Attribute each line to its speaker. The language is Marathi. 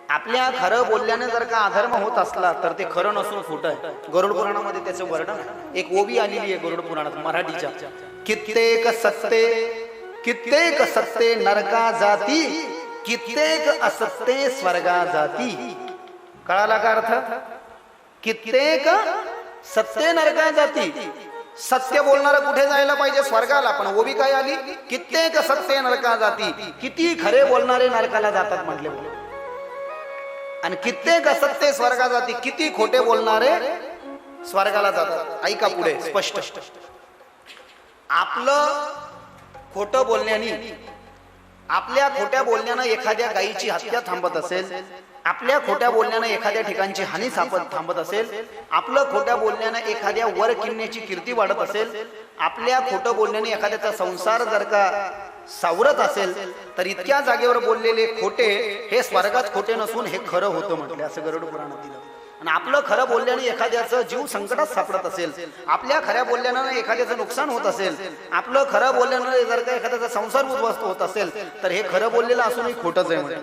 Speaker 1: आपल्या खरं बोलल्याने जर का अधर्म होत असला तर ते खरं नसून खोटं आहे. गरुड पुराणामध्ये त्याचं वर्णन एक ओबी आलेली आहे गरुड पुराणात मराठीच्या. कित्येक सत्ते कित्येक सत्ते नरका जाती कित्येक असत्ते स्वर्गा जाती. कळाला का अर्थ? कित्येक सत्य नरका जाती. सत्य बोलणारा कुठे जायला पाहिजे? स्वर्गाला. पण ओबी काय आली? कित्येक सत्य नरका जाती. किती खरे बोलणारे नरकाला जातात म्हटले आणि कित्येक असत्य स्वर्गा जाती किती खोटे बोलणारे स्वर्गाला जातात. ऐका पुढे स्पष्ट. आपलं खोटं बोलण्याने आपल्या खोट्या बोलण्यानं एखाद्या गायीची हत्या थांबत असेल आपल्या खोट्या बोलण्यानं एखाद्या ठिकाणची हानी सापत थांबत असेल आपलं खोट्या बोलण्यानं एखाद्या वर किन्याची कीर्ती वाढत असेल आपल्या खोटं बोलण्याने एखाद्याचा संसार जर का सावरत असेल तर इतक्या जागेवर बोललेले खोटे हे स्वर्गात खोटे नसून हे खरं होतं म्हटले असं गरुड पुराणात दिलं. आणि आपलं खरं बोलल्याने एखाद्याचं जीव संकटात सापडत असेल आपल्या खऱ्या बोलल्यानं एखाद्याचं नुकसान होत असेल आपलं खरं बोलल्यानं जर का एखाद्याचा संसार उद्ध्वस्त होत असेल तर हे खरं बोललेलं असूनही खोटंच आहे म्हटलं.